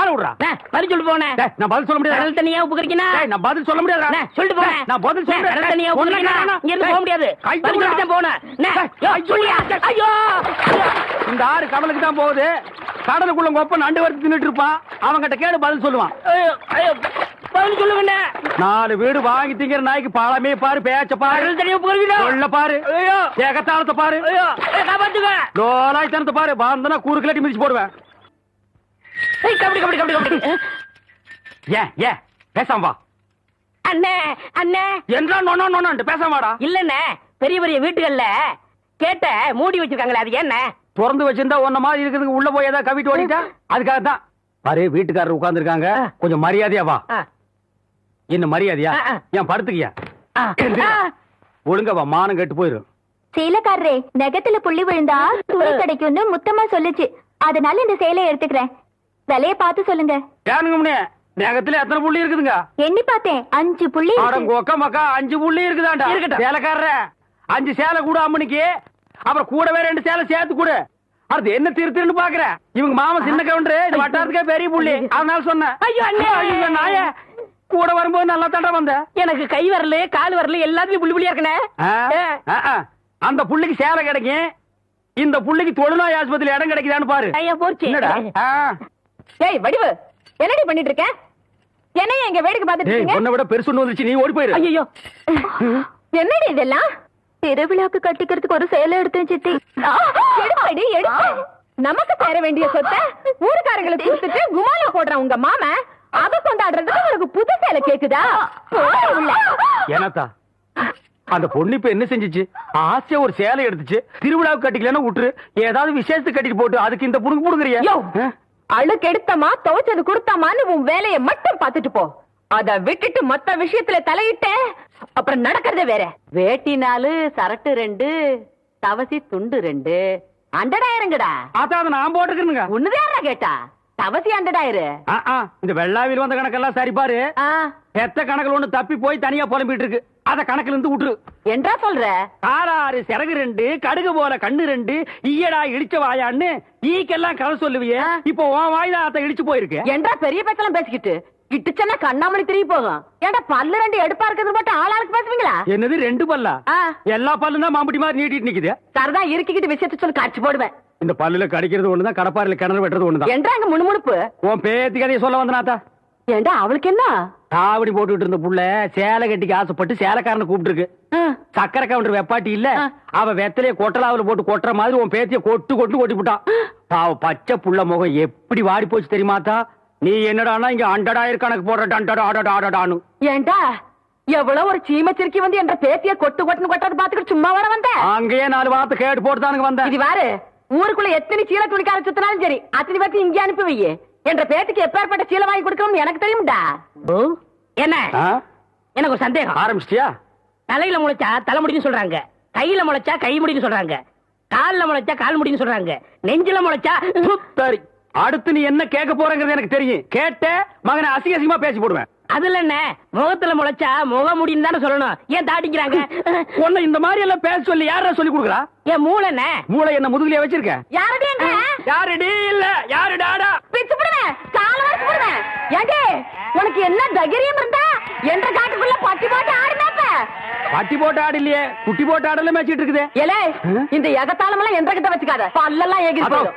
ஆள விடுறா. பதில் சொல்லிட்டு போனே நான் பதில் சொல்ல முடியாது. கடல் தண்ணியா நான் பதில் சொல்ல முடியாது. சொல்லிட்டு போங்க. நான் பதில் சொல்றேன் கடல் தண்ணியா உப்பு கறிக்கினா இங்க இருந்து போக முடியாது. பதில் சொல்லிட்டு யோ, சொல்லியா? ஐயோ! இந்த ஆறு கடலுக்கு தான் போகுது. கடலுக்குள்ள கொப்ப நண்டு வறுத்து தின்னுட்டு இருப்பான். அவன்கிட்ட கேடு பதில் சொல்லுவான். பதில் சொல்லுங்கண்ணே நாலு வீடு வாங்கி திங்கிற நாய்க்கு பழமே பாரு பேச்ச பாரு. சொல்ல பாரு. ஏகத்தாளத்தை பாரு. காப்பாத்துங்க. லோலாய் தனத்தை பாரு. பாந்தனா கூறு கிளட்டி மிதிச்சு போடுவேன். ஏய், கபடி கபடி கபடி கபடி. ஏன் ஏன் பேசாம வா. அண்ணே அண்ணே. என்றா நொண்ணா நொண்ணான்ட்டு பேசாம வாடா. இல்லண்ணே பெரிய பெரிய வீட்டுகள்ல கேட்ட மூடி வச்சிருக்காங்களே அது என்ன? திறந்து வச்சிருந்தா உன்ன மாதிரி இருக்கிறதுக்கு உள்ள போய் ஏதாவது கவிட்டு ஓடிட்டா? அதுக்காக தான். பாரு வீட்டுக்காரர் உட்கார்ந்து இருக்காங்க கொஞ்சம் மரியாதையா வா. என்ன மரியாதையா. ஏன் படுத்துக்கியா? ஒழுங்கா வா மானம் கெட்டு போயிரும். சேலக்காரரே நெகத்துல புள்ளி விழுந்தா துணி கிடைக்கும்னு முத்தமா சொல்லுச்சு. அதனால இந்த சேலையை எடுத்துக்கிறேன். விலைய பார்த்து சொல்லுங்க. ஏனுங்க முன்னே? நகத்துல எத்தனை புள்ளி இருக்குதுங்க? எண்ணி பார்த்தேன். அஞ்சு புள்ளி இருக்கு. அடங்க ஒக்க மக்கா அஞ்சு புள்ளி இருக்குதாண்டா? இருக்கட்டும். சேலைக்காரர அஞ்சு சேலை கூட அம்மனிக்கு. அப்புறம் கூடவே ரெண்டு சேலை சேர்த்து கொடு. அது என்ன திரு திருன்னு பாக்குற? இவங்க மாமா சின்ன கவுண்டரு இந்த வட்டாரத்துக்கே பெரிய புள்ளி. அதனால சொன்னேன். ஐயோ. ஐயோ நாய. கூட வரும்போது நல்லா தண்டை வந்த. எனக்கு கை வரல கால் வரல எல்லாத்துலயும் புள்ளி புள்ளியா இருக்கனே. அந்த புள்ளிக்கு சேலை கிடைக்கும். இந்த புள்ளிக்கு தொழுநோய் ஆஸ்பத்திரியில இடம் கிடைக்குதான்னு பாரு. ஐயா போச்சு. ஏய் வடிவு என்னடி பண்ணிட்டு இருக்க என்னைய எங்க வேடிக்கை பார்த்துட்டு இருக்கீங்க? விட பெருசு ஒண்ணு வந்துச்சு நீ ஓடி போயிரு. ஐயோ என்னடி இதெல்லாம்? திருவிழாக்கு கட்டிக்கிறதுக்கு ஒரு சேலை எடுத்தேன் சித்தி எடுப்படி எடுப்பு நமக்கு தர வேண்டிய சொத்தை ஊருக்காரங்களுக்கு கொடுத்துட்டு குமால போடுற உங்க மாம. அத கொண்டாடுறதுக்கு உனக்கு புது சேலை கேக்குதா. ஏனாத்தா அந்த பொண்ணு இப்ப என்ன செஞ்சுச்சு? ஆசையா ஒரு சேலை எடுத்துச்சு திருவிழாவுக்கு கட்டிக்கலன்னா விட்டுரு. ஏதாவது விசேஷத்துக்கு கட்டிட்டு போட்டு அதுக்கு இந்த புடுங்க புடுங்குறியா. யோ, அழுக்கு எடுத்தமா துவைச்சது கொடுத்தாமான்னு உன் வேலையை மட்டும் பார்த்துட்டு போ. அத விட்டுட்டு மத்த விஷயத்துல தலையிட்ட அப்புறம் நடக்கிறதே வேற. வேட்டி நாலு சரட்டு ரெண்டு தவசி துண்டு ரெண்டு. அண்டடாயிரங்கடா. அதான் அதை நான் போட்டுக்கிறேனுங்க ஒண்ணுதான் கேட்டா. தவசி அண்டடாயிரு ஆ, ஆ, இந்த வெள்ளாவில் வந்த கணக்கெல்லாம் சரி பாரு. பெத்த கணக்குல ஒண்ணு தப்பி போய் தனியா புலம்பிட்டு இருக்கு. அத கணக்குல இருந்து விட்டுரு என்றா சொல்ற? காராறு சிறகு ரெண்டு கடுகு போல கண்ணு ரெண்டு ஈயடா இடிச்ச வாயான்னு ஈக்கெல்லாம் கதை சொல்லுவியே. இப்போ உன் வாய்தான் அத்தை இடிச்சு போயிருக்கு. என்றா பெரிய பேச்செல்லாம் பேசிக்கிட்டு. கிட்டுச்சன்னா கண்ணாமணி திரும்பி போகும். ஏன்டா பல்லு ரெண்டு எடுப்பா இருக்கிறது மட்டும் ஆளாளுக்கு பேசுவீங்களா? என்னது ரெண்டு பல்லா. எல்லா பல்லும் தான் மாம்பட்டி மாதிரி நீட்டிட்டு நிக்குது. இருக்கிக்கிட்டு விஷயத்த சொல்லி காட்சி போடுவேன். இந்த பல்லுல கடிக்கிறது ஒண்ணுதான் கடப்பாரில கிணறு வெட்டுறது ஒண்ணுதான். என்றாங்க முணுமுணுப்பு? உன் பேத்தி கதையை சொல்ல வந்தனாத்தா ஏண்டா அவளுக்கு என்ன? காவடி போட்டுட்டு இருந்த புள்ள சேலை கட்டிக்கு ஆசைப்பட்டு சேலைக்காரனை கூப்பிட்டு இருக்கு சக்கரை கவுண்டர் வெப்பாட்டி இல்ல. அவ வெத்தலைய கொட்டலாவுல போட்டு கொட்டுற மாதிரி உன் பேத்திய கொட்டு கொட்டு கொட்டி விட்டான். பாவ பச்சை புள்ள முகம் எப்படி வாடி போச்சு தெரியுமாத்தா நீ என்னடானா இங்க அண்டடாயிரம் கணக்கு போடுற டண்டடா அடடா அடடான்னு ஏண்டா? எவ்வளவு ஒரு சீமச்சிருக்கி வந்து என்ற பேத்திய கொட்டு கொட்டுன்னு கொட்டது பாத்துக்கிட்டு சும்மா வர வந்த? அங்கேயே நாலு வார்த்தை கேட்டு போட்டுதானுங்க வந்தேன் இது வாரு ஊருக்குள்ள எத்தனை சீல துணிக்கார சுத்தினாலும் சரி அத்தனை பேர்த்து இங்கே அனுப்பி வையே என்ற பேத்துக்கு எப்பேற்பட்ட சீலை வாங்கி கொடுக்கணும்னு எனக்கு தெரியும்டா. என்ன? எனக்கு ஒரு சந்தேகம். ஆரம்பிச்சிட்டியா? தலையில முளைச்சா தலைமுடின்னு சொல்றாங்க. கையில முளைச்சா கை முடின்னு சொல்றாங்க. கால்ல முளைச்சா கால் முடின்னு சொல்றாங்க. நெஞ்சில முளைச்சா சரி அடுத்து நீ என்ன கேட்க போறங்கிறது எனக்கு தெரியும். கேட்ட மகனை அசிங்க அசிங்கமா பேசி போடுவேன். அதுல என்ன? முகத்துல முளைச்சா முக முடின்னு தானே சொல்லணும். ஏன் தாட்டிக்கிறாங்க? உன்னை இந்த மாதிரி எல்லாம் பேச சொல்லி யாரா சொல்லி கொடுக்குறா? ஏன் மூளை என்ன? மூளை என்ன முதுகுலயே வச்சிருக்க? யாரடி? யாருடி? இல்ல யாரு டாடா பிச்சு போடுவேன் கால வரைச்சு போடுவேன் ஏண்டி உனக்கு என்ன தைரியம் இருந்தா என்ற காட்டுக்குள்ள பட்டி போட்டு ஆடுனாப்ப பட்டி போட்டு ஆடு இல்லையே குட்டி போட்டு ஆடல மேய்ச்சிட்டு இருக்குது. ஏலே இந்த எகத்தாளம் எல்லாம் என்ற கிட்ட வச்சுக்காத. பல்லெல்லாம் ஏகி அதோ, போயிடும்.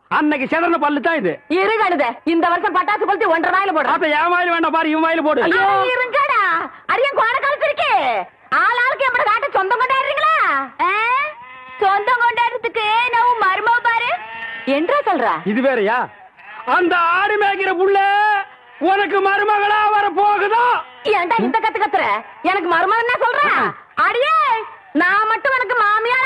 அன்னைக்கு செதறன பல்லு தான் இது. இரு கழுத இந்த வருஷம் பட்டாசு கொளுத்தி ஒன்றரை வாயில போடுறேன் ஆத்தா என் வாயில வேண்டாம் பாரு இவன் வாயில போடு. இருங்கடா. அடியன் கோண கழுத்திருக்கே ஆளாளுக்கு எம்பட காட்ட சொந்தம் கொண்டாடுறீங்களா? சொந்தம் கொண்டாடுறதுக்கு நான் மருமவ பாரு. என்றா சொல்ற? இது வேறயா? அந்த ஆடு மேய்க்கிற புள்ள உனக்கு மருமகளா வர போகுதா? ஏன்டா இந்த கத்து கத்துற? எனக்கு மருமகன் சொல்ற? அடியே நான் மட்டும் உனக்கு மாமியார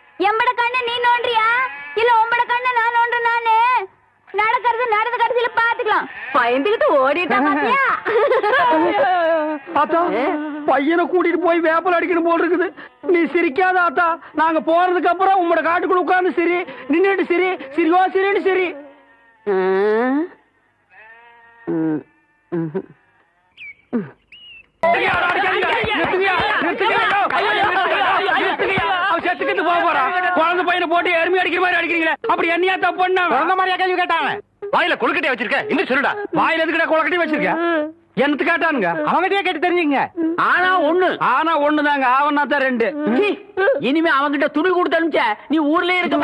எம்பட கண்ணு நீ நோண்டியா இல்ல உம்பட கண்ணு நான் நோண்டு நானு நடக்கிறது நடந்த கடைசியில பாத்துக்கலாம். பயந்துகிட்டு ஓடிட்டா பாத்தியா? ஆத்தா பையனை கூட்டிட்டு போய் வேப்பல் அடிக்கணும் போல் இருக்குது. நீ சிரிக்காத ஆத்தா. நாங்க போறதுக்கு அப்புறம் உங்களோட காட்டுக்குள்ள உட்கார்ந்து சிரி நின்னுட்டு சிரி சிரிவா சிரின்னு சிரி. செத்துக்கிட்டு போக போறான் குழந்தை பையனை எருமை அடிக்கிற மாதிரி அடிக்கிறீங்களே? அப்படி என்னையா தப்பு பண்ண? குழந்தை மாதிரியா கேள்வி கேட்டாங்க வாயில கொழுக்கட்டையை வச்சிருக்க. இன்னும் சொல்லுடா. வாயில எதுக்குடா கொழுக்கட்டையை வச்சிருக்க? என்னத்து கேட்டானுங்க? அவங்கிட்டயே கேட்டு தெரிஞ்சுங்க ஆனா ஒண்ணு. ஆனா ஒண்ணுதாங்க. ஆவனா தான் ரெண்டு. இனிமே அவங்கிட்ட துணி கொடுத்து அனுப்பிச்ச நீ ஊர்லயே இருக்க.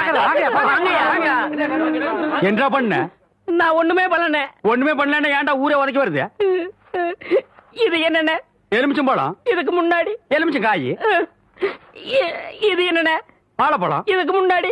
என்ன பண்ண? நான் ஒண்ணுமே பண்ணல. ஒண்ணுமே பண்ணலன்னா ஏன்டா ஊரே உதைக்க வருது? இது என்னென்ன? எலுமிச்சம்பழம் இதுக்கு முன்னாடி. எலுமிச்சம் காய். இது என்னென்ன? வாழைப்பழம். இதுக்கு முன்னாடி.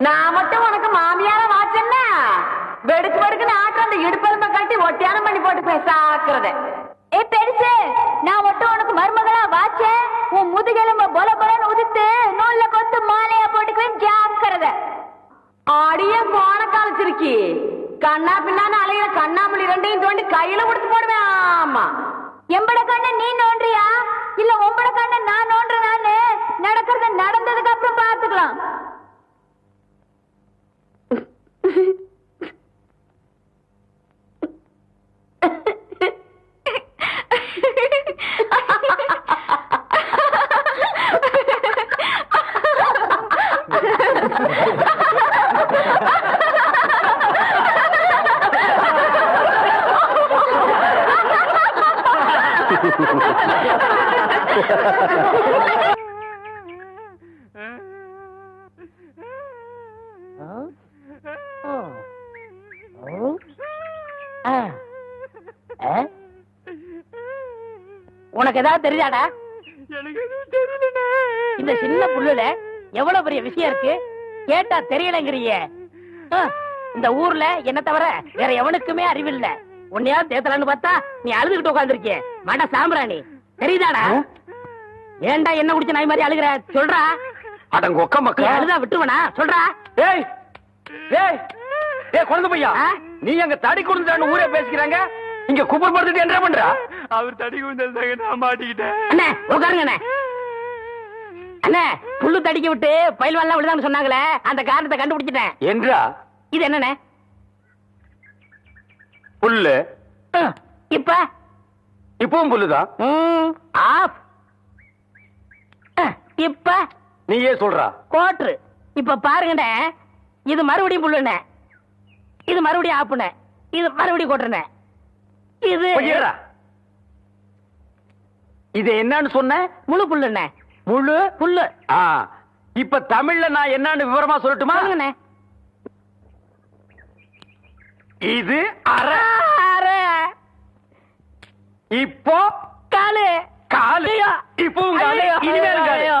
நான் மட்டும் உனக்கு மாமியார வாச்சேன்னா வெடுக்கு வெடுக்கு ஆட்டு அந்த இடுப்பெருமை கட்டி ஒட்டியானம் பண்ணி போட்டு பேசாக்குறத. ஏ பெருசு நான் மட்டும் உனக்கு மருமகளா வாச்சேன்? உன் முதுகெலும்ப பொல பொலன்னு உதித்து நூல்ல கொத்து மாலையா போட்டுக்குவேன் ஜாக்கிறத ஆடிய போன காலச்சிருக்கி. கண்ணா பின்னான்னு அலையிற கண்ணாமலி ரெண்டையும் தோண்டி கையில கொடுத்து போடுவேன் ஆமா. எம்பட கண்ணு நீ நோன்றியா? இல்ல உம்பட கண்ணு நான் நோன்றனான்னு நானு நடக்கிறது நடந்ததுக்கு அப்புறம் பாத்துக்கலாம் Ha ha ha! உனக்கு ஏதாவது தெரியாடா இந்த சின்ன புல்லுல எவ்வளவு பெரிய விஷயம் இருக்கு? கேட்டா தெரியலங்கிறிய. இந்த ஊர்ல என்ன தவிர வேற எவனுக்குமே அறிவில்ல. உன்னையா தேத்தலான்னு பார்த்தா நீ அழுதுகிட்டு உட்காந்துருக்கிய மட சாம்பிராணி. தெரியுதாடா? ஏன்டா என்ன குடிச்ச நாய் மாதிரி அழுகுற? சொல்றா. அடங்க ஒக்க நீ மக்கா அழுதா விட்டுவனா சொல்றா. ஏய் ஏய் ஏய் குழந்தை பையா? நீ அங்க தடி கொடுத்தான்னு ஊரே பேசிக்கிறாங்க. இங்க குப்பர் படுத்துட்டு என்ன பண்றா? அவர் தடி குந்தல் நான் மாட்டிக்கிட்டேன். அண்ணே உட்காருங்க அண்ணே. அண்ணே புல்லு தடிக்க விட்டு பயில்வான்லாம் விடுதான்னு சொன்னாங்களே அந்த காரணத்தை கண்டுபிடிச்சிட்டேன். என்றா? இது என்னண்ணே? புல்லு. இப்ப? இப்பவும் புல்லுதான் ஆஃப். இப்ப? நீயே சொல்றா. கோட்ரு இப்ப பாருங்கண்ணே. இது மறுபடியும் புல்லுண்ணே. இது மறுபடியும் ஆப்புண்ணே. இது மறுபடியும் கோட்டுண்ணே இது. இது என்னன்னு சொன்ன? முழு புல்லுண்ணே முழு புல்லு. ஆ. இப்ப தமிழ்ல நான் என்னன்னு விவரமா சொல்லட்டுமா? இது அரை அரை, இப்போ காலு. காலு. ஐயோ. இப்பவும் காலு. ஐயோ. இனிமேல் காலு.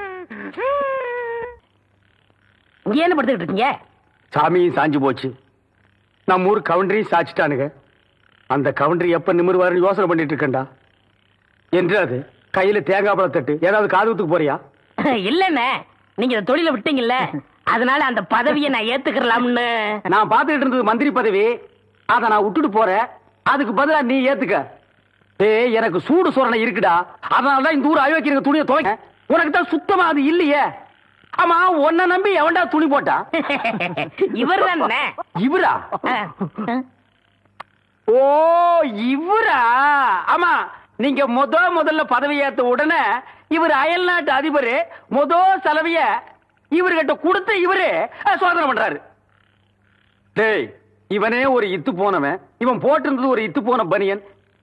இங்க என்ன படுத்துக்கிட்டு இருக்கீங்க? சாமியும் சாஞ்சு போச்சு. நம்ம ஊர் கவுண்டரையும் சாச்சிட்டானுங்க. அந்த கவுண்டரி எப்ப நிமிருவாருன்னு யோசனை பண்ணிட்டு இருக்கேன்டா. என்று அது? கையில தேங்காய் பழம் தட்டு. ஏதாவது காதுகுத்துக்கு போறியா? இல்லண்ணே. நீங்க இந்த தொழில விட்டீங்கல்ல. அதனால அந்த பதவியை நான் ஏத்துக்கலாம்னு நான் பார்த்துக்கிட்டு இருந்தது மந்திரி பதவி. அதை நான் விட்டுட்டு போறேன். அதுக்கு பதிலா நீ ஏத்துக்க. ஏய் எனக்கு சூடு சொரணை இருக்குடா. அதனால தான் இந்த ஊர் அயோக்கியங்க துணியை துவைக்க உனக்கு தான் சுத்தமா அது இல்லையே? ஆமா உன்னை நம்பி எவன்டா துணி போட்டா? இவர்? தானே இவரா ஓ இவரா? ஆமா நீங்க முத முதல்ல பதவி ஏத்த உடனே இவர் அயல் நாட்டு அதிபர் முத செலவிய இவர்கிட்ட கொடுத்து இவரு சோதனை பண்றாரு. டேய் இவனே ஒரு இத்து போனவன். இவன் போட்டிருந்தது ஒரு இத்து போன பனியன்.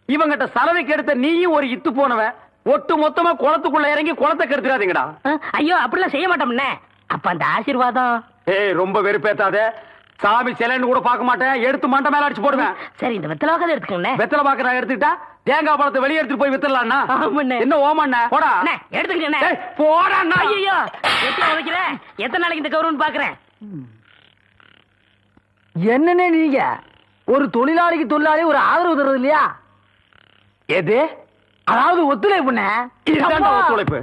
இவங்கிட்ட சலவைக்கு எடுத்த நீயும் ஒரு இத்து போனவன். ஒட்டு மொத்தமா குளத்துக்குள்ள இறங்கி குளத்தை கெடுத்துறாதீங்கடா. ஐயோ அப்படிலாம் செய்ய மாட்டோம்னே அப்ப அந்த ஆசீர்வாதம்? ஏய் ரொம்ப வெறுப்பேத்தாத. சாமி சிலைன்னு கூட பார்க்க மாட்டேன். எடுத்து மண்டை மேல அடிச்சு போடுவேன். சரி இந்த வெத்தலாக எடுத்துக்கோண்ணே வெத்தலை பாக்க நான் எடுத்துக்கிட்டா தேங்காய் பழத்தை வெளியே எடுத்துட்டு போய் வித்துடலாம்னா ஆமாண்ணே. என்ன ஓமண்ண? போடா. அண்ணே, எடுத்துக்கிட்டேண்ணே ஏய், போடாண்ணா. ஐயோ எத்தனை உதைக்கிற எத்தனை நாளைக்கு இந்த கௌரவம் பாக்குறேன் என்னன்னு நீங்க? ஒரு தொழிலாளிக்கு தொழிலாளி ஒரு ஆதரவு தர்றது இல்லையா? எது? அதாவது ஒத்துழைப்புண்ணே. இதுதான்டா ஒத்துழைப்பு.